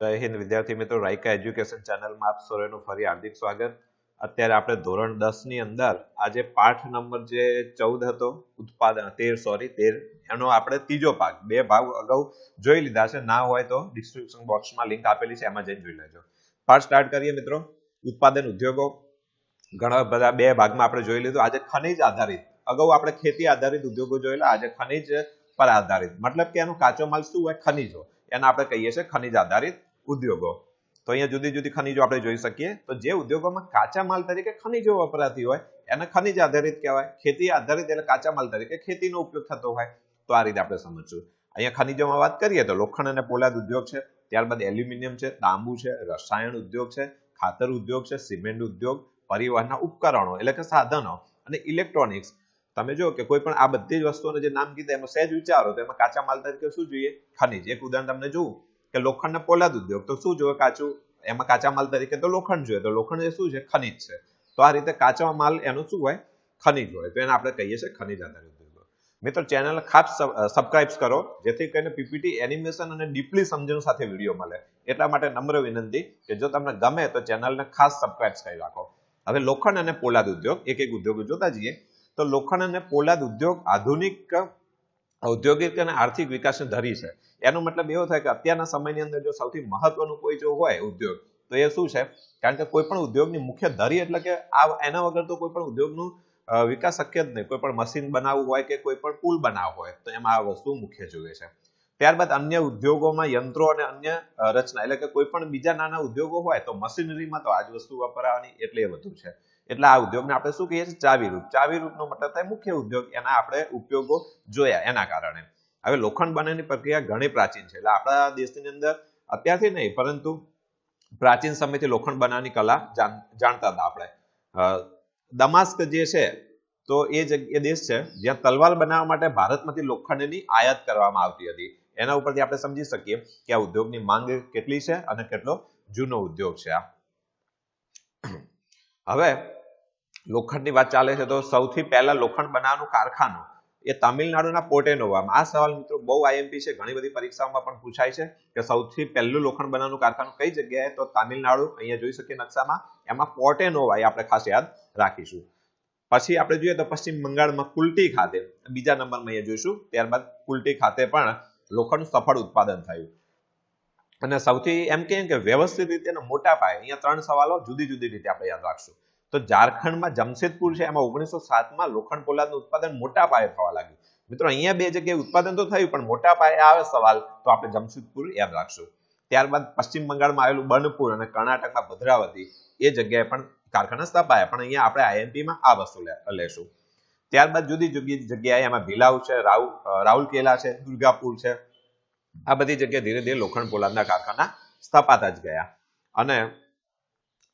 જય હિન્દ વિદ્યાર્થી મિત્રો રાયકા એજ્યુકેશન ચેનલમાં આપ સૌનું ફરી હાર્દિક સ્વાગત. અત્યારે આપણે ધોરણ દસની અંદર આજે પાઠ નંબર જે ચૌદ હતો, ઉત્પાદન, તેર સોરી તેર, એનો આપણે ત્રીજો ભાગ, બે ભાગ અગાઉ જોઈ લીધા છે. ના હોય તો ડિસ્ક્રિપ્શન બોક્સમાં લિંક આપેલી છે, એમાં જઈને જોઈ લેજો. પાઠ સ્ટાર્ટ કરીએ મિત્રો. ઉત્પાદન ઉદ્યોગો, ઘણા બધા બે ભાગમાં આપણે જોઈ લીધું. આજે ખનિજ આધારિત, અગાઉ આપણે ખેતી આધારિત ઉદ્યોગો જોયેલા, આજે ખનિજ પર આધારિત. મતલબ કે એનો કાચો માલ શું હોય? ખનિજો. એને આપણે કહીએ છીએ ખનિજ આધારિત. ઉદ્યોગો. તો અહીંયા જુદી જુદી ખનીજો આપણે જોઈ શકીએ. તો જે ઉદ્યોગોમાં કાચા માલ તરીકે ખનિજો વપરાતી હોય, એને ખનીજ આધારિત કહેવાય. ખેતી આધારિત એટલે કાચા માલ તરીકે ખેતીનો ઉપયોગ થતો હોય. તો આ રીતે આપણે સમજશું. અહીંયા ખનીજોમાં વાત કરીએ તો લોખંડ અને પોલાદ ઉદ્યોગ છે. ત્યારબાદ એલ્યુમિનિયમ છે, તાંબુ છે, રસાયણ ઉદ્યોગ છે, ખાતર ઉદ્યોગ છે, સિમેન્ટ ઉદ્યોગ, પરિવહનના ઉપકરણો એટલે કે સાધનો અને ઇલેક્ટ્રોનિક્સ. તમે જો કે કોઈ પણ આ બધી જ વસ્તુઓને જે નામ કીધા એમાં સહેજ વિચારો તો એમાં કાચા માલ તરીકે શું જોઈએ? ખનીજ. એક ઉદાહરણ તમને જોવું કે લોખંડ ને પોલાદ ઉદ્યોગ. તો શું જોઈએ? કાચું, એમાં કાચા માલ તરીકે તો લોખંડ જોઈએ. તો લોખંડ એ શું છે? ખનિજ છે. તો આ રીતે કાચા માલ એનું શું હોય? ખનિજ હોય. તો એને આપણે કહીએ છીએ ખનિજ આધારિત ઉદ્યોગો. મિત્રો ચેનલ ખાસ સબસ્ક્રાઇબ કરો. જેથી કરીને પીપીટી એનિમેશન અને ડીપલી સમજણ સાથે વીડિયો મળે. એટલા માટે નમ્ર વિનંતી કે જો તમને ગમે તો ચેનલને ખાસ સબસ્ક્રાઇબ કરી રાખો. હવે લોખંડ અને પોલાદ ઉદ્યોગ એક એક ઉદ્યોગો જોતા જઈએ. તો લોખંડ અને પોલાદ ઉદ્યોગ આધુનિક ઔદ્યોગિક અને આર્થિક વિકાસને ધરી છે. એનો મતલબ એવો થાય કે અત્યારના સમયની અંદર જો સૌથી મહત્વનું કોઈ જો હોય ઉદ્યોગ, તો એ શું છે? કારણ કે કોઈ પણ ઉદ્યોગની મુખ્ય ધરી એટલે કે આ એના વગર તો કોઈ પણ ઉદ્યોગનું વિકાસ શક્ય જ નહીં. કોઈ પણ મશીન બનાવવું હોય કે કોઈ પણ પુલ બનાવવો હોય, તો એમાં આ વસ્તુ મુખ્ય જોઈએ છે. ત્યારબાદ અન્ય ઉદ્યોગોમાં યંત્રો અને અન્ય રચના, એટલે કે કોઈ પણ બીજા નાના ઉદ્યોગો હોય, તો મશીનરીમાં તો આ જ વસ્તુ વપરાવાની એટલે વધુ છે. એટલે આ ઉદ્યોગને આપણે શું કહીએ છીએ? ચાવીરૂપ ચાવીરૂપનો મતલબ થાય મુખ્ય ઉદ્યોગ. એના આપણે ઉપયોગો જોયા એના કારણે. હવે લોખંડ બનાવવાની પ્રક્રિયા ઘણી પ્રાચીન છે. એટલે આપણા દેશની અંદર અત્યારથી નહીં, પરંતુ પ્રાચીન સમયથી લોખંડ બનાવવાની કલા જાણતા હતા આપણે. દમાસ્ક જે છે, તો એ જગ્યા દેશ છે જ્યાં તલવાર બનાવવા માટે ભારતમાંથી લોખંડની આયાત કરવામાં આવતી હતી. એના ઉપરથી આપણે સમજી શકીએ કે આ ઉદ્યોગની માંગ કેટલી છે અને કેટલો જૂનો ઉદ્યોગ છે આ. હવે લોખંડની વાત ચાલે છે તો સૌથી પહેલા લોખંડ બનાવવાનું કારખાનું એ તમિલનાડુના પોર્ટેનોવામાં આ સવાલ મિત્રો બહુ આઈએમપી છે, ઘણી બધી પરીક્ષાઓમાં પણ પૂછાય છે કે સૌથી પહેલું લોખંડ બનાવવાનું કારખાનું કઈ જગ્યાએ? તો તામિલનાડુ, અહીંયા જોઈ શકીએ નકશામાં. એમાં પોર્ટેનોવા એ આપણે ખાસ યાદ રાખીશું. પછી આપણે જોઈએ તો પશ્ચિમ બંગાળમાં કુલ્ટી ખાતે, બીજા નંબરમાં અહીંયા જોઈશું, ત્યારબાદ કુલ્ટી ખાતે પણ લોખંડ સફળ ઉત્પાદન થયું. અને સૌથી એમ કે વ્યવસ્થિત રીતે મોટા પાયે, અહીંયા ત્રણ સવાલો જુદી જુદી રીતે આપણે યાદ રાખશું. તો ઝારખંડમાં જમશેદપુર છે, એમાં ઓગણીસો સાતમાં લોખંડ પોલાદનું ઉત્પાદન મોટા પાયે થવા લાગ્યું. મિત્રો, અહીંયા બે જગ્યાએ ઉત્પાદન તો થયું, પણ મોટા પાયે આવે સવાલ, તો આપણે જમશેદપુર યાદ રાખશું. ત્યારબાદ પશ્ચિમ બંગાળમાં આવેલું બનપુર અને કર્ણાટકમાં ભદ્રાવતી, એ જગ્યાએ પણ કારખાના સ્થપાયા, પણ અહીંયા આપણે આઈએમપીમાં આ વસ્તુ લેશું. ત્યારબાદ જુદી જુદી જગ્યાએ એમાં ભીલાવ છે, રાઉ રાઉલકેલા છે, દુર્ગાપુર છે, આ બધી જગ્યાએ ધીરે ધીરે લોખંડ પોલાદના કારખાના સ્થપાતા જ ગયા. અને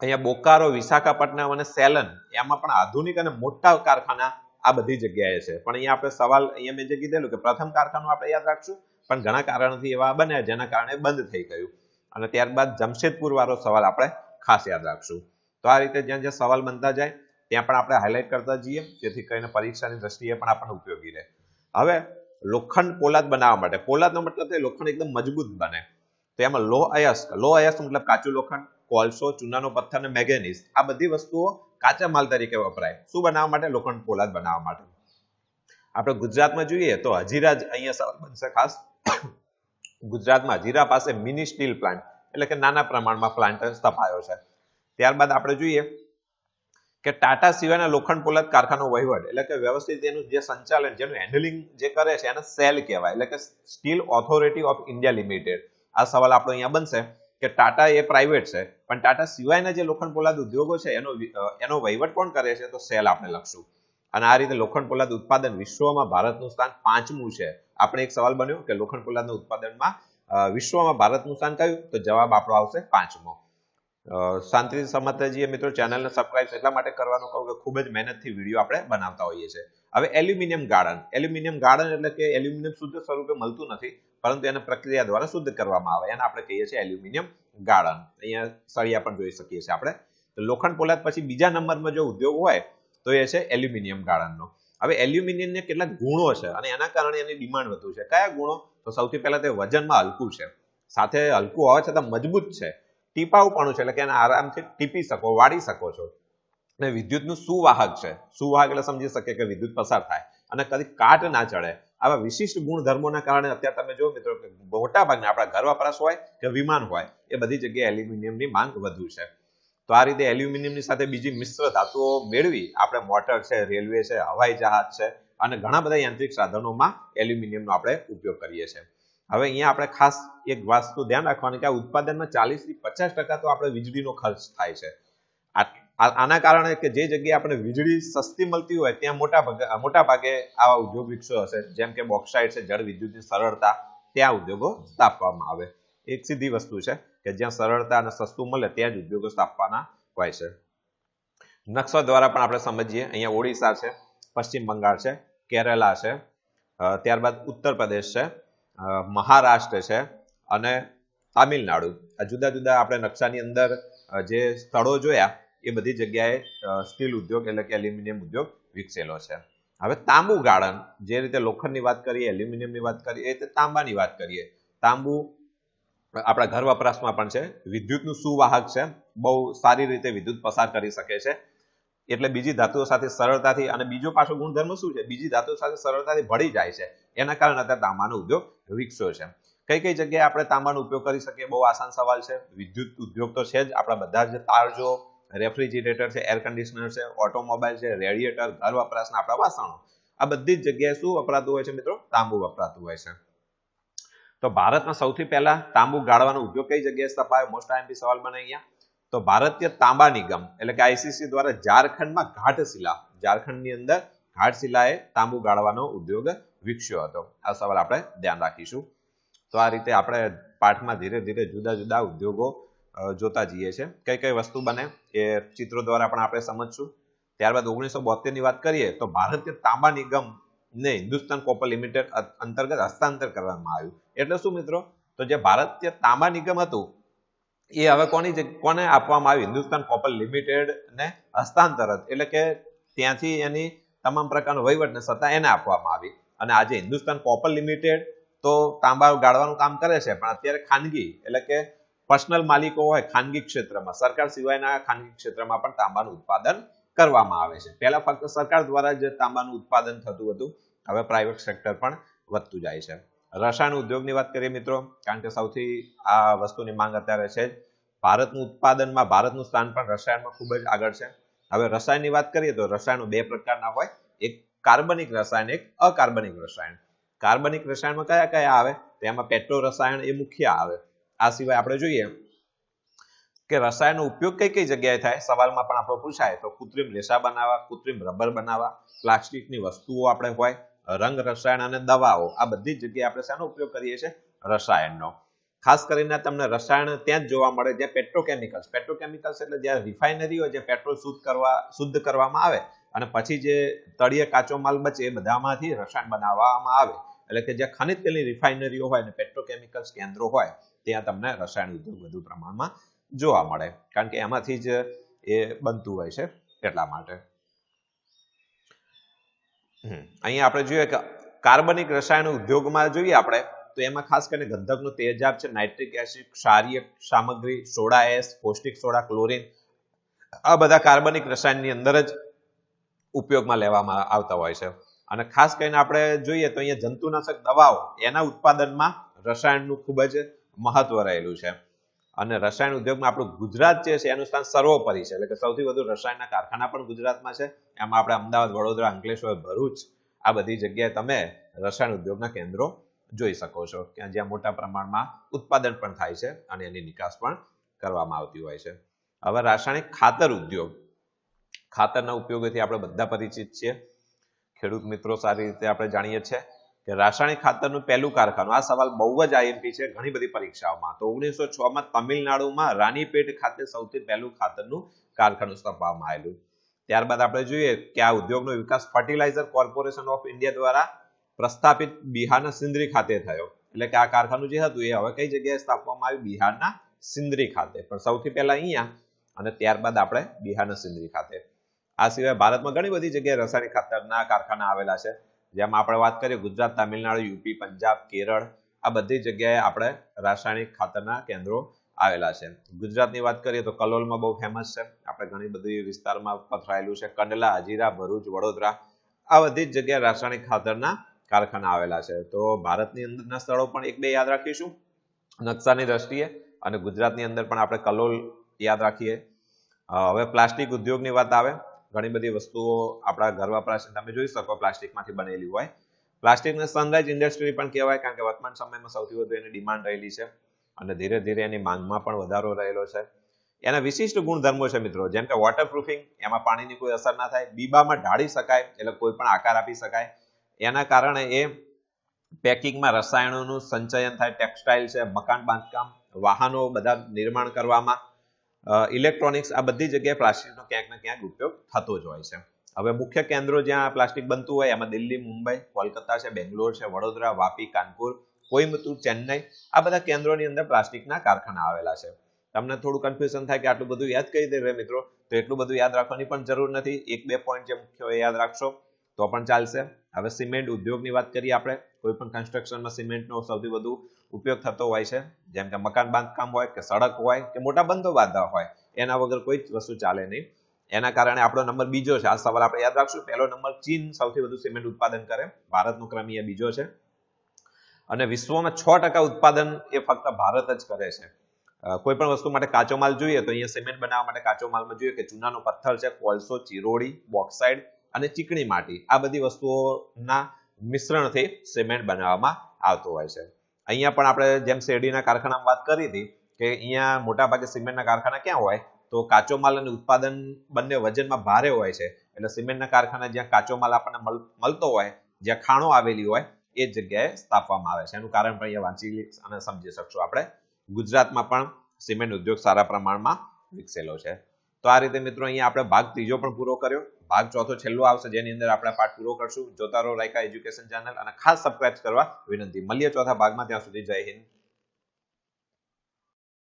અહીંયા બોકારો, વિશાખાપટ્ટનમ અને સેલન, એમાં પણ આધુનિક અને મોટા કારખાના આ બધી જગ્યાએ છે. પણ અહીંયા આપણે સવાલ, અહીંયા મેં જે કીધેલું કે પ્રથમ કારખાનું આપણે યાદ રાખશું, પણ ઘણા કારણોથી એવા બન્યા જેના કારણે બંધ થઈ ગયું. અને ત્યારબાદ જમશેદપુર વાળો સવાલ આપણે ખાસ યાદ રાખશું. તો આ રીતે જ્યાં જ્યાં સવાલ બનતા જાય, ત્યાં પણ આપણે હાઇલાઇટ કરતા જઈએ, જેથી કરીને પરીક્ષાની દ્રષ્ટિએ પણ આપણને ઉપયોગી રહે. હવે લોખંડ પોલાદ બનાવવા માટે. પોલાદનો મતલબ લોખંડ એકદમ મજબૂત બને. તો એમાં લો અયસ્ક લો અયસ્ક મતલબ કાચું લોખંડ, કોલસો, ચૂનાનો પથ્થર અને મેંગેનીઝ. આ બધી વસ્તુઓ કાચા માલ તરીકે વપરાય. શું બનાવવા માટે? લોખંડ પોલાદ બનાવવા માટે. આપણે ગુજરાતમાં જોઈએ તો હજીરા અહીંયા સવાલ બનશે ખાસ. ગુજરાતમાં હજીરા પાસે મિની સ્ટીલ પ્લાન્ટ, એટલે કે નાના પ્રમાણમાં પ્લાન્ટ સ્થપાયો છે. ત્યારબાદ આપણે જોઈએ કે ટાટા સિવાયના લોખંડ પોલાદ કારખાનો વહીવટ, એટલે કે વ્યવસ્થિત એનું જે સંચાલન, જેનું હેન્ડલિંગ જે કરે છે એને સેલ કહેવાય, એટલે કે steel authority of India limited આ સવાલ આપણો અહીંયા બનશે કે ટાટા એ પ્રાઇવેટ છે, પણ ટાટા સિવાયના જે લોખંડ પોલાદ ઉદ્યોગો છે, એનો એનો વહીવટ કોણ કરે છે? તો સેલ આપણે લખશું. અને આ રીતે લોખંડ પોલાદ ઉત્પાદન વિશ્વમાં ભારતનું સ્થાન પાંચમું છે. આપણે એક સવાલ બન્યો કે લોખંડ પોલાદના ઉત્પાદનમાં વિશ્વમાં ભારતનું સ્થાન કયું? તો જવાબ આપણો આવશે પાંચમો. શાંતિ સમજતા જઈએ મિત્રો, ચેનલને સબસ્ક્રાઇબ એટલા માટે કરવાનું કહું કે ખૂબ જ મહેનતથી વીડિયો આપણે બનાવતા હોઈએ છીએ. હવે એલ્યુમિનિયમ ગાર્ડન. એલ્યુમિનિયમ ગાર્ડન એટલે કે એલ્યુમિનિયમ શુદ્ધ સ્વરૂપે મળતું નથી. પરંતુ એને પ્રક્રિયા દ્વારા શુદ્ધ કરવામાં આવે. એને આપણે કહીએ છીએ એલ્યુમિનિયમ ગાર્ડન અહીંયા સળિયા પણ જોઈ શકીએ છીએ આપણે. તો લોખંડ પોલાદ પછી બીજા નંબરમાં જો ઉદ્યોગ હોય, તો એ છે એલ્યુમિનિયમ ગાર્ડનનો હવે એલ્યુમિનિયમને કેટલાક ગુણો છે અને એના કારણે એની ડિમાન્ડ વધુ છે. કયા ગુણો? તો સૌથી પહેલા તે વજનમાં હલકું છે. સાથે હલકું હોવા છતાં મજબૂત છે. ટીપાવપણું છે એટલે કે એને આરામથી ટીપી શકો, વાળી શકો છો. અને વિદ્યુતનું સુવાહક છે. સુવાહક એટલે સમજી શકીએ કે વિદ્યુત પસાર થાય અને કદી કાટ ના ચડે. આવા વિશિષ્ટ ગુણધર્મોના કારણે અત્યારે તમે જો મિત્રો કે મોટા ભાગના આપણા ઘર વપરાશ હોય કે વિમાન હોય, એ બધી જગ્યાએ એલ્યુમિનિયમની માંગ વધુ છે. તો આ રીતે એલ્યુમિનિયમની સાથે બીજી મિશ્ર ધાતુઓ મેળવી આપણે મોટર છે, રેલવે છે, હવાઈ જહાજ છે અને ઘણા બધા યાંત્રિક સાધનોમાં એલ્યુમિનિયમનો આપણે ઉપયોગ કરીએ છીએ. હવે અહીંયા આપણે ખાસ એક વસ્તુ ધ્યાન રાખવાની કે આ ઉત્પાદનમાં ચાલીસથી પચાસ ટકા તો આપણે વીજળીનો ખર્ચ થાય છે. આના કારણે કે જે જગ્યાએ આપણે વીજળી સસ્તી મળતી હોય, ત્યાં મોટા ભાગે મોટા ભાગે આવા ઉદ્યોગ વિકસો હશે. જેમ કે બોક્સાઇડ છે, જળ વિદ્યુતની સરળતા, ત્યાં ઉદ્યોગો સ્થાપવામાં આવે. એક સીધી વસ્તુ છે કે જ્યાં સરળતા અને સસ્તું મળે, ત્યાં જ ઉદ્યોગો સ્થાપવાના હોય છે. નકશા દ્વારા પણ આપણે સમજીએ. અહીંયા ઓડિશા છે, પશ્ચિમ બંગાળ છે, કેરલા છે ત્યારબાદ ઉત્તર પ્રદેશ છે મહારાષ્ટ્ર છે અને તામિલનાડુ. આ જુદા જુદા આપણે નકશાની અંદર જે સ્થળો જોયા એ બધી જગ્યાએ સ્ટીલ ઉદ્યોગ એટલે કે એલ્યુમિનિયમ ઉદ્યોગ વિકસેલો છે. હવે તાંબુ ગાળણ, જે રીતે લોખંડની વાત કરીએ, એલ્યુમિનિયમની વાત કરીએ, એ તાંબાની વાત કરીએ. તાંબુ આપણા ઘર વપરાશમાં પણ છે. વિદ્યુતનું સુવાહક છે. બહુ સારી રીતે વિદ્યુત પસાર કરી શકે છે. એટલે બીજી ધાતુઓ સાથે સરળતાથી અને બીજો પાછો ગુણધર્મ શું છે? બીજી ધાતુઓ સાથે સરળતાથી ભળી જાય છે. એના કારણે અત્યારે તાંબાનો ઉદ્યોગ વિકસ્યો છે. કઈ કઈ જગ્યાએ આપણે તાંબાનો ઉપયોગ કરી શકીએ? બહુ આસાન સવાલ છે. વિદ્યુત ઉદ્યોગ તો છે જ. આપણા બધા જ તારજો રેફ્રિજરેટર છે એર કન્ડિશનર છે ઓટોમોબાઈલ છે રેડિએટર ઘર વપરાશના આપણા વાસણો. આ બધી જ જગ્યાએ શું વપરાતું હોય છે મિત્રો? તાંબુ વપરાતું હોય છે. તો ભારતમાં સૌથી પહેલા તાંબુ ગાળવાનો ઉપયોગ કઈ જગ્યાએ સ્થપાયો? મોસ્ટ આઈએમપી સવાલ બને અહીંયા. તો ભારતીય તાંબા નિગમ, એટલે કે આઈસીસી દ્વારા ઝારખંડમાં ઘાટશિલા ઝારખંડની અંદર ઘાટશિલાએ તાંબુ ગાળવાનો ઉદ્યોગ વિકસ્યો હતો. આ સવાલ આપણે ધ્યાન રાખીશું. તો આ રીતે આપણે પાઠમાં ધીરે ધીરે જુદા જુદા ઉદ્યોગો જોતા જઈએ છે કઈ કઈ વસ્તુ બને એ ચિત્રો દ્વારા પણ આપણે સમજશું. ત્યારબાદ ઓગણીસો ની વાત કરીએ તો ભારતીય તાંબા નિગમ ને હિન્દુસ્તાન કોપર લિમિટેડ અંતર્ગત હસ્તાંતર કરવામાં આવ્યું. એટલે શું મિત્રો? તો જે ભારતીય તાંબા નિગમ હતું, એ હવે કોની કોને આપવામાં આવ્યું? હિન્દુસ્તાન કોપર લિમિટેડ ને હસ્તાંતર એટલે કે ત્યાંથી એની તમામ પ્રકારનો વહીવટ ને સત્તા એને આપવામાં આવી. અને આજે હિન્દુસ્તાન કોપર લિમિટેડ તો તાંબા ગાળવાનું કામ કરે છે, પણ અત્યારે ખાનગી, એટલે કે પર્સનલ માલિકો હોય ખાનગી ક્ષેત્રમાં. સરકાર સિવાયના ખાનગી ક્ષેત્રમાં પણ તાંબાનું ઉત્પાદન કરવામાં આવે છે. પહેલા ફક્ત સરકાર દ્વારા જ તાંબાનું ઉત્પાદન થતું હતું. હવે પ્રાઇવેટ સેક્ટર પણ વધતું જાય છે. રસાયણ ઉદ્યોગની વાત કરીએ મિત્રો, કારણ કે સૌથી આ વસ્તુની માંગ અત્યારે છે ભારતનું ઉત્પાદનમાં ભારતનું સ્થાન પણ રસાયણમાં ખૂબ જ આગળ છે. હવે રસાયણની વાત કરીએ તો રસાયણો બે પ્રકારના હોય. એક કાર્બનિક રસાયણ, એક અકાર્બનિક રસાયણ. કાર્બનિક રસાયણમાં કયા કયા આવે? તો એમાં પેટ્રો રસાયણ એ મુખ્ય આવે. આ સિવાય આપણે જોઈએ કે રસાયણનો ઉપયોગ કઈ કઈ જગ્યાએ થાય? સવાલમાં પણ આપણો પૂછાય. તો કૃત્રિમ રેસા બનાવવા, કૃત્રિમ રબર બનાવવા, પ્લાસ્ટિકની વસ્તુઓ આપણે હોય, રંગ રસાયણ અને દવાઓ, આ બધી જગ્યાએ આપણે શાનો ઉપયોગ કરીએ છીએ? રસાયણનો. ખાસ કરીને તમને રસાયણ ત્યાં જ જોવા મળે જ્યાં પેટ્રોકેમિકલ્સ પેટ્રોકેમિકલ્સ એટલે જ્યાં રિફાઇનરીઓ જે પેટ્રોલ શુદ્ધ કરવા, શુદ્ધ કરવામાં આવે અને પછી જે તળિયે કાચો માલ બચે એ બધામાંથી રસાયણ બનાવવામાં આવે. એટલે કે જ્યાં ખનિજ તેલની રિફાઇનરીઓ હોય અને પેટ્રોકેમિકલ્સ કેન્દ્રો હોય, ત્યાં તમને રસાયણ ઉદ્યોગ વધુ પ્રમાણમાં જોવા મળે. કારણ કે એમાંથી જ એ બનતું હોય છે એટલા માટે. અહીંયા આપણે જોઈએ કે કાર્બનિક રસાયણ ઉદ્યોગમાં જોઈએ આપણે, તો એમાં ખાસ કરીને ગંધકનો તેજાબ છે, નાઇટ્રિક એસિડ, ક્ષારીય સામગ્રી, સોડા એસ, પૌષ્ટિક સોડા, ક્લોરીન, આ બધા કાર્બનિક રસાયણની અંદર જ ઉપયોગમાં લેવામાં આવતા હોય છે. અને ખાસ કરીને આપણે જોઈએ તો અહીંયા જંતુનાશક દવાઓ, એના ઉત્પાદનમાં રસાયણનું ખૂબ જ મહત્વ રહેલું છે. અને રસાયણ ઉદ્યોગમાં આપણું ગુજરાત જે છે, એનું સ્થાન સર્વોપરી છે. એટલે કે સૌથી વધુ રસાયણના કારખાના પણ ગુજરાતમાં છે. એમાં આપણે અમદાવાદ, વડોદરા, અંકલેશ્વર, ભરૂચ આ બધી જગ્યાએ તમે રસાયણ ઉદ્યોગના કેન્દ્રો જોઈ શકો છો. કે જ્યાં મોટા પ્રમાણમાં ઉત્પાદન પણ થાય છે અને એની નિકાસ પણ કરવામાં આવતી હોય છે. હવે રાસાયણિક ખાતર ઉદ્યોગ. ખાતરના ઉપયોગથી આપણે બધા પરિચિત છીએ. ખેડૂત મિત્રો સારી રીતે આપણે જાણીએ છીએ કે રાસાયણિક ખાતરનું પહેલું કારખાનું, આ સવાલ બહુ જ આઈએમપી છે, ઘણી બધી પરીક્ષાઓમાં. તો ઓગણીસો છ માં તમિલનાડુમાં રાનીપેટ ખાતે સૌથી પહેલું ખાતરનું કારખાનું સ્થાપવામાં આવેલું. ત્યારબાદ આપણે જોઈએ કે આ ઉદ્યોગનો વિકાસ ફર્ટિલાઇઝર કોર્પોરેશન ઓફ ઇન્ડિયા દ્વારા પ્રસ્થાપિત બિહારના સિંદરી ખાતે થયો. એટલે કે આ કારખાનું જે હતું એ હવે કઈ જગ્યાએ સ્થાપવામાં આવ્યું? બિહારના સિંદરી ખાતે. પણ સૌથી પહેલા અહીંયા અને ત્યારબાદ આપણે બિહારના સિંદરી ખાતે. આ સિવાય ભારતમાં ઘણી બધી જગ્યાએ રાસાયણિક ખાતરના કારખાના આવેલા છે. જેમાં આપણે વાત કરીએ ગુજરાત, તામિલનાડુ, યુપી, પંજાબ, કેરળ, આ બધી જગ્યાએ આપણે રાસાયણિક ખાતરના કેન્દ્રો આવેલા છે. ગુજરાતની વાત કરીએ તો કલોલમાં બહુ ફેમસ છે. આપણે ઘણી બધી વિસ્તારમાં પથરાયેલું છે. કંડલા, હજીરા, ભરૂચ, વડોદરા, આ બધી જ જગ્યાએ રાસાયણિક ખાતરના કારખાના આવેલા છે. તો ભારતની અંદરના સ્થળો પણ એક બે યાદ રાખીશું. નકશાની દ્રષ્ટિએ અને ગુજરાતની અંદર પણ આપણે કલોલ યાદ રાખીએ. હવે પ્લાસ્ટિક ઉદ્યોગની વાત આવે. ઘણી બધી વસ્તુઓ આપણા ઘર વપરાશ તમે જોઈ શકો પ્લાસ્ટિકમાંથી બનેલી હોય. પ્લાસ્ટિકને સનરાઈઝ ઇન્ડસ્ટ્રી પણ કહેવાય, કારણ કે વર્તમાન સમયમાં સૌથી વધુ એની ડિમાન્ડ રહેલી છે અને ધીરે ધીરે એની માંગમાં પણ વધારો રહેલો છે. એના વિશિષ્ટ ગુણધર્મો છે મિત્રો, જેમ કે વોટરપ્રૂફિંગ એમાં પાણીની કોઈ અસર ના થાય, બીબામાં ઢાળી શકાય, એટલે કોઈ પણ આકાર આપી શકાય. એના કારણે એ પેકિંગમાં રસાયણોનું સંચયન થાય, ટેક્સટાઇલ છે, મકાન બાંધકામ, વાહનો બધા નિર્માણ કરવામાં ઇલેક્ટ્રોનિક્સ આ બધી જગ્યાએ પ્લાસ્ટિકનો ક્યાંક ને ક્યાંક ઉપયોગ થતો જ હોય છે. હવે મુખ્ય કેન્દ્રો જ્યાં પ્લાસ્ટિક બનતું હોય, એમાં દિલ્હી, મુંબઈ, કોલકાતા છે, બેંગ્લોર છે, વડોદરા, વાપી, કાનપુર કોઈમ્બતુર ચેન્નઈ, આ બધા કેન્દ્રોની અંદર પ્લાસ્ટિકના કારખાના આવેલા છે. તમને થોડું કન્ફ્યુઝન થાય કે આટલું બધું યાદ કરી દે મિત્રો, તો એટલું બધું યાદ રાખવાની પણ જરૂર નથી. એક બે પોઈન્ટ જે મુખ્ય યાદ રાખશો, તો પણ ચાલશે. હવે સિમેન્ટ ઉદ્યોગની વાત કરીએ આપણે, કોઈ પણ કન્સ્ટ્રક્શનમાં સિમેન્ટનો સૌથી વધુ ઉપયોગ થતો હોય છે. જેમ કે મકાન બાંધકામ હોય કે સડક હોય કે મોટા બંધો બાંધવા હોય, એના વગર કોઈ જ વસ્તુ ચાલે નહીં. એના કારણે આપણો નંબર બીજો છે. આ સવાલ આપણે યાદ રાખશું. પહેલો નંબર, ચીન સૌથી વધુ સિમેન્ટ ઉત્પાદન કરે. ભારતનો ક્રમ એ બીજો છે. અને વિશ્વમાં છ ટકા ઉત્પાદન એ ફક્ત ભારત જ કરે છે. કોઈ પણ વસ્તુ માટે કાચો માલ જોઈએ તો અહીંયા સિમેન્ટ બનાવવા માટે કાચો માલમાં જોઈએ કે ચૂનાનો પથ્થર છે, કોલસો, ચિરોડી, બોક્સાઇડ અને ચીકણી માટી. આ બધી વસ્તુઓના મિશ્રણથી સિમેન્ટ બનાવવામાં આવતું હોય છે. અહીંયા પણ આપણે જેમ શેરડીના કારખાનામાં વાત કરી હતી કે અહીંયા મોટાભાગે સિમેન્ટના કારખાના ક્યાં હોય, તો કાચો માલ અને ઉત્પાદન બંને વજનમાં ભારે હોય છે. એટલે સિમેન્ટના કારખાના જ્યાં કાચો માલ આપણને મળ- મળતો હોય, જ્યાં ખાણો આવેલી હોય, એ જગ્યાએ સ્થાપવામાં આવે છે. એનું કારણ પણ અહીંયા વાંચી અને સમજી શકશું આપણે. ગુજરાતમાં પણ સિમેન્ટ ઉદ્યોગ સારા પ્રમાણમાં વિકસેલો છે. તો આ રીતે મિત્રો અહીંયા આપણે ભાગ ત્રીજો પણ પૂરો કર્યો. ભાગ ચોથો છેલ્લો આવશે, જેની અંદર આપણે પાઠ પૂરો કરશું. જોતા રહો લાયકા એજ્યુકેશન ચેનલ અને ખાસ સબસ્ક્રાઇબ કરવા વિનંતી. મળીએ ચોથા ભાગમાં, ત્યાં સુધી જય હિન્દ.